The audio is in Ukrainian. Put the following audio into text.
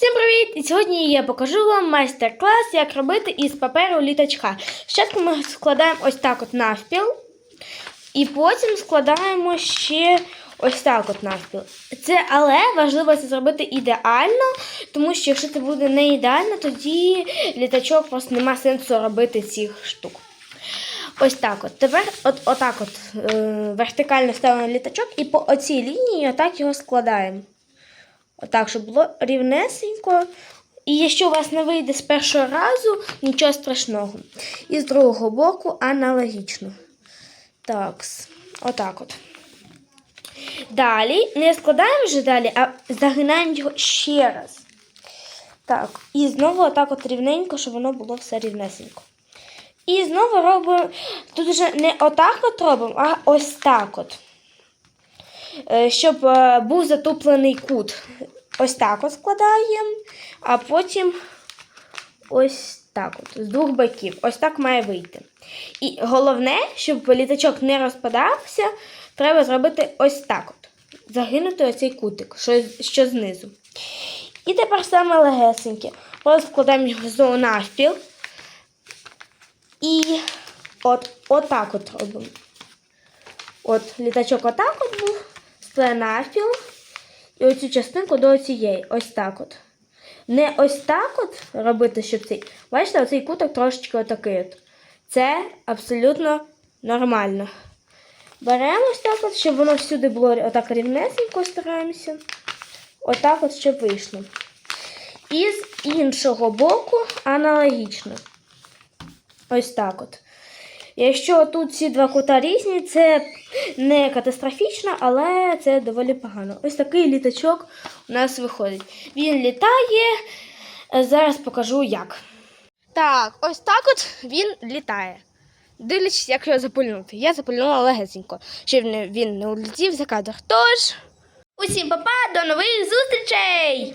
Всім привіт! І сьогодні я покажу вам майстер-клас, як робити із паперу літачка. Спочатку ми складаємо ось так от навпіл, і потім складаємо ще ось так от навпіл. Це, але важливо це зробити ідеально, тому що якщо це буде не ідеально, тоді літачок просто нема сенсу робити цих штук. Ось так от. Тепер от, отак от е, вертикально ставимо літачок і по оцій лінії отак його складаємо. Отак, щоб було рівнесенько. І якщо у вас не вийде з першого разу, нічого страшного. І з другого боку аналогічно. Так, отак от. Далі не складаємо вже далі, а загинаємо його ще раз. Так, і знову отак от рівненько, щоб воно було все рівнесенько. І знову робимо, тут вже не отак от робимо, а ось так от. Е, Щоб е, був затуплений кут. Ось так от складаємо, а потім ось так от, з двох боків. Ось так має вийти. І головне, щоб літачок не розпадався, треба зробити ось так от. Загинути оцей кутик, що, що знизу. І тепер саме легесеньке. Просто складаємо його знову навпіл. І от, отак от робимо. От літачок отак от був, навпіл. І оцю частинку до цієї. Ось так от. Не ось так от робити, щоб цей. Бачите, оцей куток трошечки отакий от. Це абсолютно нормально. Беремо ось так от, щоб воно всюди було отак рівнесенько стараємося. Отак от, щоб вийшло. І з іншого боку аналогічно. Ось так от. Якщо тут ці два кута різні, це не катастрофічно, але це доволі погано. Ось такий літачок у нас виходить. Він літає. Зараз покажу як. Так, ось так от він літає. Дивлячись, як його запульнути. Я запульнула легесенько, щоб він не улетів за кадр. Тож, усім па-па, до нових зустрічей!